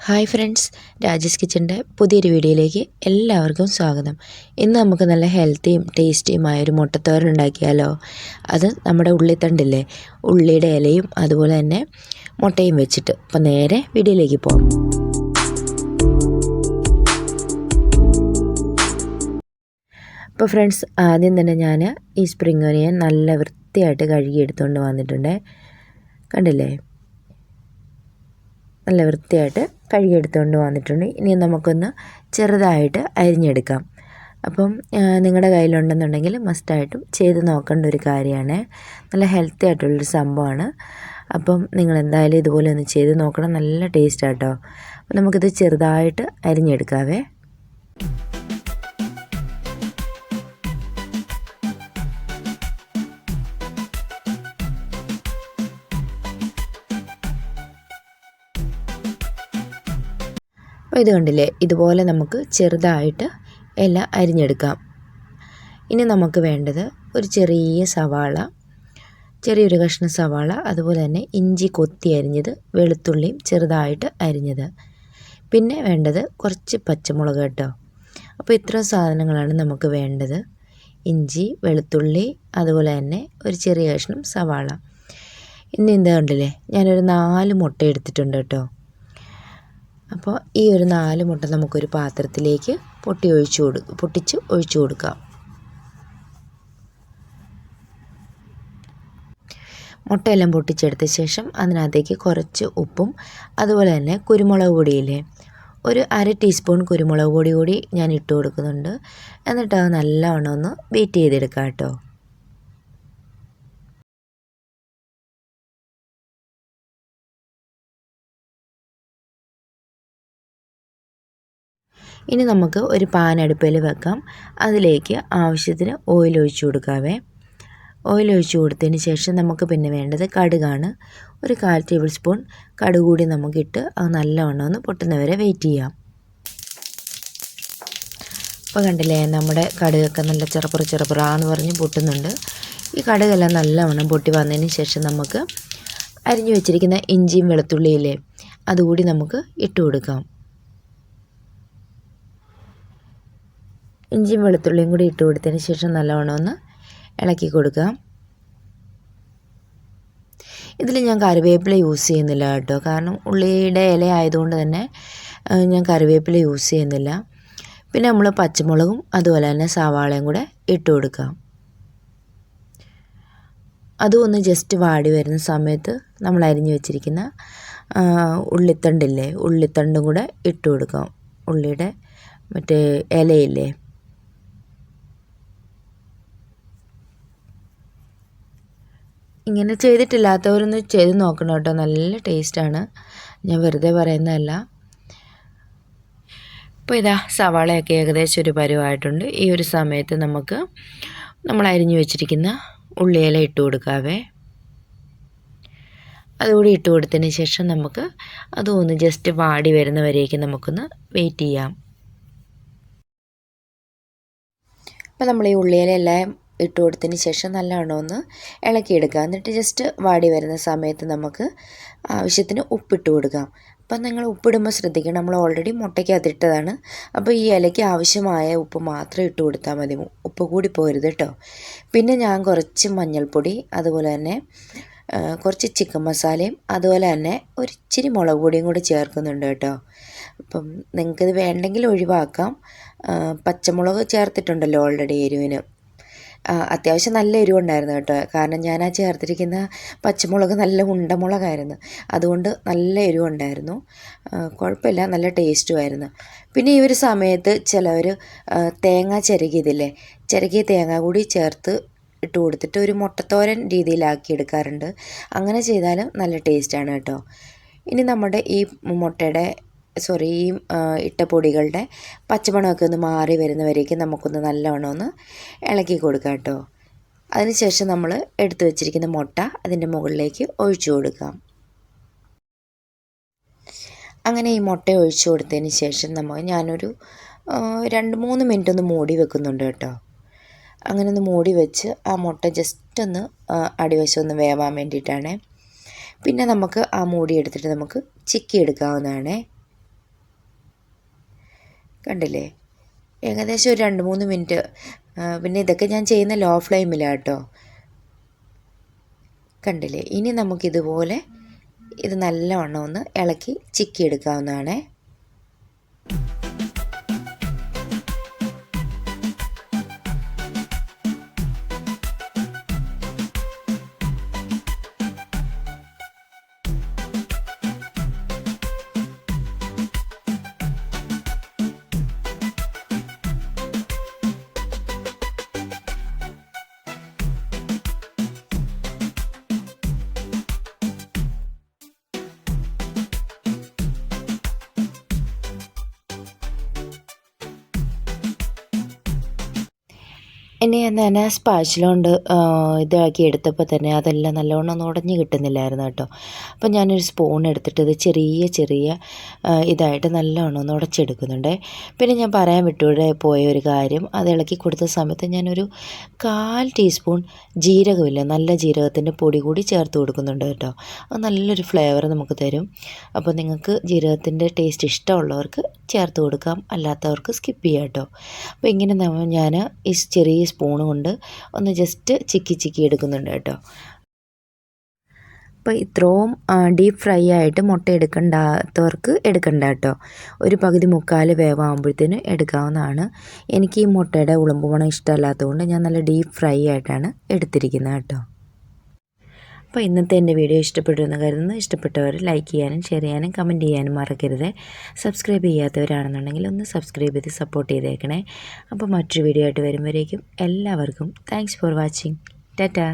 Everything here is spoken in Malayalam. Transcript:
ഹായ് ഫ്രണ്ട്സ് രാജേഷ് കിച്ചന്റെ പുതിയൊരു വീഡിയോയിലേക്ക് എല്ലാവർക്കും സ്വാഗതം. ഇന്ന് നമുക്ക് നല്ല ഹെൽത്തിയും ടേസ്റ്റിയുമായ ഒരു മുട്ടത്തോരൻ ഉണ്ടാക്കിയാലോ? അത് നമ്മുടെ ഉള്ളിത്തണ്ടില്ലേ? ഉള്ളിയുടെ ഇലയും അതുപോലെ തന്നെ മുട്ടയും വെച്ചിട്ട്. അപ്പോൾ നേരെ വീഡിയോയിലേക്ക് പോകാം അപ്പോൾ ഫ്രണ്ട്സ് ആദ്യം തന്നെ ഞാൻ ഈ സ്പ്രിംഗ് ഒനിയൻ നല്ല വൃത്തിയായിട്ട് കഴുകി എടുത്തുകൊണ്ട് വന്നിട്ടുണ്ട്. കണ്ടില്ലേ? നല്ല വൃത്തിയായിട്ട് കഴുകിയെടുത്തുകൊണ്ട് വന്നിട്ടുണ്ട്. ഇനി നമുക്കൊന്ന് ചെറുതായിട്ട് അരിഞ്ഞെടുക്കാം. അപ്പം നിങ്ങളുടെ കയ്യിലുണ്ടെന്നുണ്ടെങ്കിൽ മസ്റ്റായിട്ടും ചെയ്ത് നോക്കേണ്ട ഒരു കാര്യമാണ്. നല്ല ഹെൽത്തി ആയിട്ടുള്ളൊരു സംഭവമാണ്. അപ്പം നിങ്ങൾ എന്തായാലും ഇതുപോലെ ഒന്ന് ചെയ്ത് നോക്കണം. നല്ല ടേസ്റ്റ് ആട്ടോ അപ്പം നമുക്കിത് ചെറുതായിട്ട് അരിഞ്ഞെടുക്കാവേ. അപ്പോൾ ഇത് കണ്ടില്ലേ? ഇതുപോലെ നമുക്ക് ചെറുതായിട്ട് എല്ലാം അരിഞ്ഞെടുക്കാം. ഇനി നമുക്ക് വേണ്ടത് ഒരു ചെറിയ സവാള ചെറിയൊരു കഷ്ണ സവാള അതുപോലെ തന്നെ ഇഞ്ചി കൊത്തി അരിഞ്ഞത് വെളുത്തുള്ളിയും ചെറുതായിട്ട് അരിഞ്ഞത്. പിന്നെ വേണ്ടത് കുറച്ച് പച്ചമുളക് കേട്ടോ. അപ്പോൾ ഇത്ര സാധനങ്ങളാണ് നമുക്ക് വേണ്ടത്. ഇഞ്ചി വെളുത്തുള്ളി അതുപോലെ തന്നെ ഒരു ചെറിയ കഷ്ണം സവാള. ഇന്ന് എന്താ കണ്ടില്ലേ? ഞാനൊരു നാല് മുട്ട എടുത്തിട്ടുണ്ട് കേട്ടോ. അപ്പോൾ ഈ ഒരു നാല് മുട്ട നമുക്കൊരു പാത്രത്തിലേക്ക് പൊട്ടി ഒഴിച്ചു കൊടു പൊട്ടിച്ച് ഒഴിച്ചു കൊടുക്കാം. മുട്ടയെല്ലാം പൊട്ടിച്ചെടുത്ത ശേഷം അതിനകത്തേക്ക് കുറച്ച് ഉപ്പും അതുപോലെ തന്നെ കുരുമുളക് പൊടിയില്ലേ? ഒരു അര ടീസ്പൂൺ കുരുമുളക് പൊടി കൂടി ഞാൻ ഇട്ട് കൊടുക്കുന്നുണ്ട്. എന്നിട്ട് അത് നല്ലവണ്ണം ഒന്ന് ബീറ്റ് ചെയ്തെടുക്കാം കേട്ടോ. ഇനി നമുക്ക് ഒരു പാൻ അടുപ്പിൽ വെക്കാം. അതിലേക്ക് ആവശ്യത്തിന് ഓയിൽ ഒഴിച്ചു കൊടുക്കാവേ. ഓയിൽ ഒഴിച്ചു കൊടുത്തതിന് ശേഷം നമുക്ക് പിന്നെ വേണ്ടത് കടുകാണ്. ഒരു കാൽ ടേബിൾ സ്പൂൺ കടുക് കൂടി നമുക്കിട്ട് അത് നല്ലവണ്ണം ഒന്ന് പൊട്ടുന്നവരെ വെയിറ്റ് ചെയ്യാം. ഇപ്പോൾ കണ്ടില്ലേ നമ്മുടെ കടുകൊക്കെ നല്ല ചെറുപ്പുറ ചെറുപ്പുറാന്ന് പറഞ്ഞ് പൊട്ടുന്നുണ്ട്. ഈ കടുകെല്ലാം നല്ലവണ്ണം പൊട്ടി വന്നതിന് ശേഷം നമുക്ക് അരിഞ്ഞു വെച്ചിരിക്കുന്ന ഇഞ്ചിയും വെളുത്തുള്ളിയില്ലേ അതുകൂടി നമുക്ക് ഇട്ട് കൊടുക്കാം. ഇഞ്ചിയും വെളുത്തുള്ളിയും കൂടി ഇട്ട് കൊടുത്തതിന് ശേഷം നല്ലവണ്ണം ഒന്ന് ഇളക്കി കൊടുക്കുക. ഇതിൽ ഞാൻ കറിവേപ്പില യൂസ് ചെയ്യുന്നില്ല കേട്ടോ. കാരണം ഉള്ളിയുടെ ഇല ആയതുകൊണ്ട് തന്നെ ഞാൻ കറിവേപ്പില യൂസ് ചെയ്യുന്നില്ല. പിന്നെ നമ്മൾ പച്ചമുളകും അതുപോലെ തന്നെ സവാളയും കൂടെ ഇട്ട് കൊടുക്കാം അതും ഒന്ന് ജസ്റ്റ് വാടി വരുന്ന സമയത്ത് നമ്മൾ അരിഞ്ഞു വെച്ചിരിക്കുന്ന ഉള്ളിത്തണ്ടില്ലേ ഉള്ളിത്തണ്ടും കൂടെ ഇട്ട് കൊടുക്കാം ഉള്ളിയുടെ മറ്റേ ഇലയില്ലേ ഇങ്ങനെ ചെയ്തിട്ടില്ലാത്തവരൊന്ന് ചെയ്ത് നോക്കണം കേട്ടോ. നല്ല ടേസ്റ്റാണ്. ഞാൻ വെറുതെ പറയുന്നതല്ല. അപ്പോൾ ഇതാ സവാളയൊക്കെ ഏകദേശം ഒരു പരുവായിട്ടുണ്ട്. ഈ ഒരു സമയത്ത് നമുക്ക് നമ്മൾ അരിഞ്ഞു വെച്ചിരിക്കുന്ന ഉള്ളിയില ഇട്ട് കൊടുക്കാവേ. അതുകൂടി ഇട്ട് കൊടുത്തതിന് ശേഷം നമുക്ക് അതൊന്ന് ജസ്റ്റ് വാടി വരുന്നവരേക്ക് നമുക്കൊന്ന് വെയിറ്റ് ചെയ്യാം. അപ്പോൾ നമ്മൾ ഈ ഉള്ളിയിലെല്ലാം ഇട്ട് കൊടുത്തതിന് ശേഷം നല്ലവണ്ണം ഒന്ന് ഇളക്കിയെടുക്കുക. എന്നിട്ട് ജസ്റ്റ് വാടി വരുന്ന സമയത്ത് നമുക്ക് ആവശ്യത്തിന് ഉപ്പിട്ട് കൊടുക്കാം. അപ്പം നിങ്ങൾ ഉപ്പിടുമ്പോൾ ശ്രദ്ധിക്കണം. നമ്മൾ ഓൾറെഡി മുട്ടയ്ക്കകത്തിട്ടതാണ് അപ്പോൾ ഈ ഇലയ്ക്ക് ആവശ്യമായ ഉപ്പ് മാത്രം ഇട്ട് കൊടുത്താൽ മതി. ഉപ്പ് കൂടി പോരുത് കേട്ടോ. പിന്നെ ഞാൻ കുറച്ച് മഞ്ഞൾപ്പൊടി അതുപോലെ തന്നെ കുറച്ച് ചിക്കൻ മസാലയും അതുപോലെ തന്നെ ഒരു ഇച്ചിരി മുളക് പൊടിയും കൂടി ചേർക്കുന്നുണ്ട് കേട്ടോ. അപ്പം നിങ്ങൾക്കിത് വേണ്ടെങ്കിൽ ഒഴിവാക്കാം. പച്ചമുളക് ചേർത്തിട്ടുണ്ടല്ലോ ഓൾറെഡി എരിവിന്. അത്യാവശ്യം നല്ല എരിവുണ്ടായിരുന്നു കേട്ടോ. കാരണം ഞാൻ ആ ചേർത്തിരിക്കുന്ന പച്ചമുളക് നല്ല ഉണ്ടമുളകായിരുന്നു. അതുകൊണ്ട് നല്ല എരിവുണ്ടായിരുന്നു. കുഴപ്പമില്ല നല്ല ടേസ്റ്റുമായിരുന്നു പിന്നെ ഈ ഒരു സമയത്ത് ചിലവർ തേങ്ങ ചിരകിയതില്ലേ? ചിരകിയ തേങ്ങ കൂടി ചേർത്ത് ഇട്ട് കൊടുത്തിട്ട് ഒരു മുട്ടത്തോരൻ രീതിയിലാക്കി എടുക്കാറുണ്ട്. അങ്ങനെ ചെയ്താലും നല്ല ടേസ്റ്റാണ് കേട്ടോ. ഇനി നമ്മുടെ ഈ മുട്ടയുടെ സോറി ഈ ഇട്ട പൊടികളുടെ പച്ചമണമൊക്കെ ഒന്ന് മാറി വരുന്നവരേക്ക് നമുക്കൊന്ന് നല്ലവണ്ണം ഒന്ന് ഇളക്കി കൊടുക്കാം കേട്ടോ. അതിനുശേഷം നമ്മൾ എടുത്തു വെച്ചിരിക്കുന്ന മുട്ട അതിന്റെ മുകളിലേക്ക് ഒഴിച്ചു കൊടുക്കാം. അങ്ങനെ ഈ മുട്ട ഒഴിച്ചു കൊടുത്തതിന് ശേഷം നമ്മൾ ഞാനൊരു രണ്ട് മൂന്ന് മിനിറ്റ് ഒന്ന് മൂടി വെക്കുന്നുണ്ട് കേട്ടോ. അങ്ങനെ ഒന്ന് മൂടി വെച്ച് ആ മുട്ട ജസ്റ്റ് ഒന്ന് അടിവശം ഒന്ന് വേവാൻ വേണ്ടിയിട്ടാണ്. പിന്നെ നമുക്ക് ആ മൂടി എടുത്തിട്ട് നമുക്ക് ചിക്കി എടുക്കാവുന്നതാണേ. കണ്ടില്ലേ? ഏകദേശം ഒരു രണ്ട് മൂന്ന് മിനിറ്റ്. പിന്നെ ഇതൊക്കെ ഞാൻ ചെയ്യുന്ന ലോ ഫ്ലെയിമിലാണ് കേട്ടോ കണ്ടില്ലേ? ഇനി നമുക്കിതുപോലെ ഇത് നല്ലവണ്ണം ഒന്ന് ഇളക്കി ചിക്കി എടുക്കാവുന്നതാണേ ഇനി ഞാൻ സ്പാച്ചില കൊണ്ട് ഇതാക്കി എടുത്തപ്പോൾ തന്നെ അതെല്ലാം നല്ലവണ്ണം ഒന്ന് ഉടഞ്ഞ് കിട്ടുന്നില്ലായിരുന്നു കേട്ടോ. അപ്പോൾ ഞാനൊരു സ്പൂൺ എടുത്തിട്ട് ഇത് ചെറിയ ചെറിയ ഇതായിട്ട് നല്ലവണ്ണം ഒന്ന് ഉടച്ചെടുക്കുന്നുണ്ട്. പിന്നെ ഞാൻ പറയാൻ വിട്ടൂടെ പോയ ഒരു കാര്യം. അത് ഇളക്കി കൊടുത്ത സമയത്ത് ഞാനൊരു കാൽ ടീസ്പൂൺ ജീരകമില്ല നല്ല ജീരകത്തിന്റെ പൊടി കൂടി ചേർത്ത് കൊടുക്കുന്നുണ്ട് കേട്ടോ. അത് നല്ലൊരു ഫ്ലേവർ നമുക്ക് തരും. അപ്പോൾ നിങ്ങൾക്ക് ജീരകത്തിന്റെ ടേസ്റ്റ് ഇഷ്ടമുള്ളവർക്ക് ചേർത്ത് കൊടുക്കാം. അല്ലാത്തവർക്ക് സ്കിപ്പ് ചെയ്യാം കേട്ടോ അപ്പോൾ ഇങ്ങനെ ഞാൻ ഈ ചെറിയ സ്പൂൺ കൊണ്ട് ഒന്ന് ജസ്റ്റ് ചിക്കി ചിക്കി എടുക്കുന്നുണ്ട് കേട്ടോ അപ്പോൾ ഇത്രയും ഡീപ്പ് ഫ്രൈ ആയിട്ട് മുട്ട എടുക്കണ്ടാത്തവർക്ക് എടുക്കണ്ട കേട്ടോ ഒരു പകുതി മുക്കാൽ വേവാകുമ്പോഴത്തേന് എടുക്കാവുന്നതാണ്. എനിക്ക് ഈ മുട്ടയുടെ ഉളുമ്പ് പണം ഇഷ്ടമല്ലാത്തതുകൊണ്ട് ഞാൻ നല്ല ഡീപ്പ് ഫ്രൈ ആയിട്ടാണ് എടുത്തിരിക്കുന്നത് കേട്ടോ അപ്പോൾ ഇന്നത്തെ എന്റെ വീഡിയോ ഇഷ്ടപ്പെട്ടു എന്ന് കരുതുന്നു. ഇഷ്ടപ്പെട്ടവർ ലൈക്ക് ചെയ്യാനും ഷെയർ ചെയ്യാനും കമന്റ് ചെയ്യാനും മറക്കരുത്. സബ്സ്ക്രൈബ് ചെയ്യാത്തവരാണെന്നുണ്ടെങ്കിൽ ഒന്ന് സബ്സ്ക്രൈബ് ചെയ്ത് സപ്പോർട്ട് ചെയ്തേക്കണേ. അപ്പോൾ മറ്റൊരു വീഡിയോ ആയിട്ട് വരുമ്പോഴേക്കും എല്ലാവർക്കും താങ്ക്സ് ഫോർ വാച്ചിങ് ടാറ്റാ